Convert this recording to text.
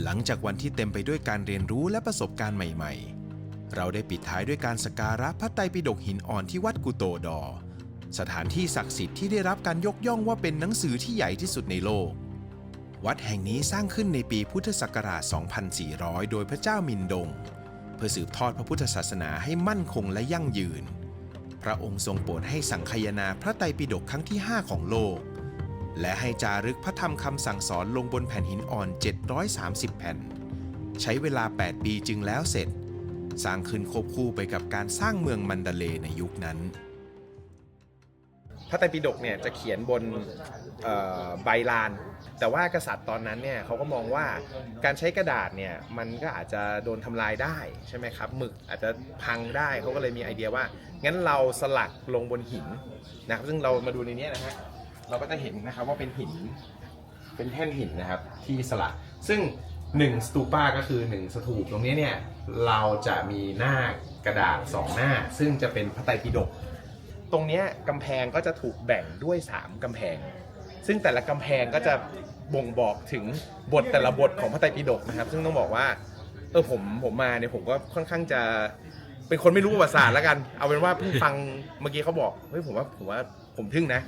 หลังจากวันที่เต็มไปด้วยการเรียนรู้และประสบการณ์ใหม่ๆ เราได้ปิดท้ายด้วยการสการะพระไตรปิฎกหินอ่อนที่วัดกุโตดอ สถานที่ศักดิ์สิทธิ์ที่ได้รับการยกย่องว่าเป็นหนังสือที่ใหญ่ที่สุดในโลก วัดแห่งนี้สร้างขึ้นในปีพุทธศักราช 2400 โดยพระเจ้ามินดง เพื่อสืบทอดพระพุทธศาสนาให้มั่นคงและยั่งยืน พระองค์ทรงโปรดให้สังคายนาพระไตรปิฎกครั้งที่ 5 ของโลก และให้จารึกพระธรรมคำสั่งสอนลงบนแผ่นหินอ่อน 730 แผ่น ใช้เวลา 8 ปีจึงแล้วเสร็จ สร้างขึ้นควบคู่ไปกับการสร้างเมืองมันดาเลในยุคนั้น พระไตรปิฎกเนี่ยจะเขียนบนใบลาน แต่ว่ากษัตริย์ตอนนั้นเนี่ยเขาก็มองว่าการใช้กระดาษเนี่ยมันก็อาจจะโดนทำลายได้ใช่ไหมครับหมึกอาจจะพังได้เขาก็เลยมีไอเดียว่า งั้นเราสลักลงบนหินนะครับซึ่งเรามาดูในนี้นะฮะ เราก็จะเห็นนะครับว่าเป็นหิน เป็นแท่นหินนะครับที่สลัก ซึ่ง1สตูปาก็คือ1สถูปตรงนี้เนี่ยเราจะมีหน้ากระดาษ2หน้า ซึ่งจะเป็นพระไตรปิฎกตรงนี้กำแพงก็จะถูกแบ่งด้วย 3กำแพง ซึ่งแต่ละกำแพงก็จะบ่งบอกถึงบทแต่ละบทของพระไตรปิฎกนะครับ ซึ่งต้องบอกว่าเออผมผมมาเนี่ยผมก็ค่อนข้างจะเป็นคนไม่รู้ประวัติศาสตร์แล้วกัน เอาเป็นว่าเพิ่งฟังเมื่อกี้เขาบอกเฮ้ยผมว่าผมว่าผมทึ่งนะ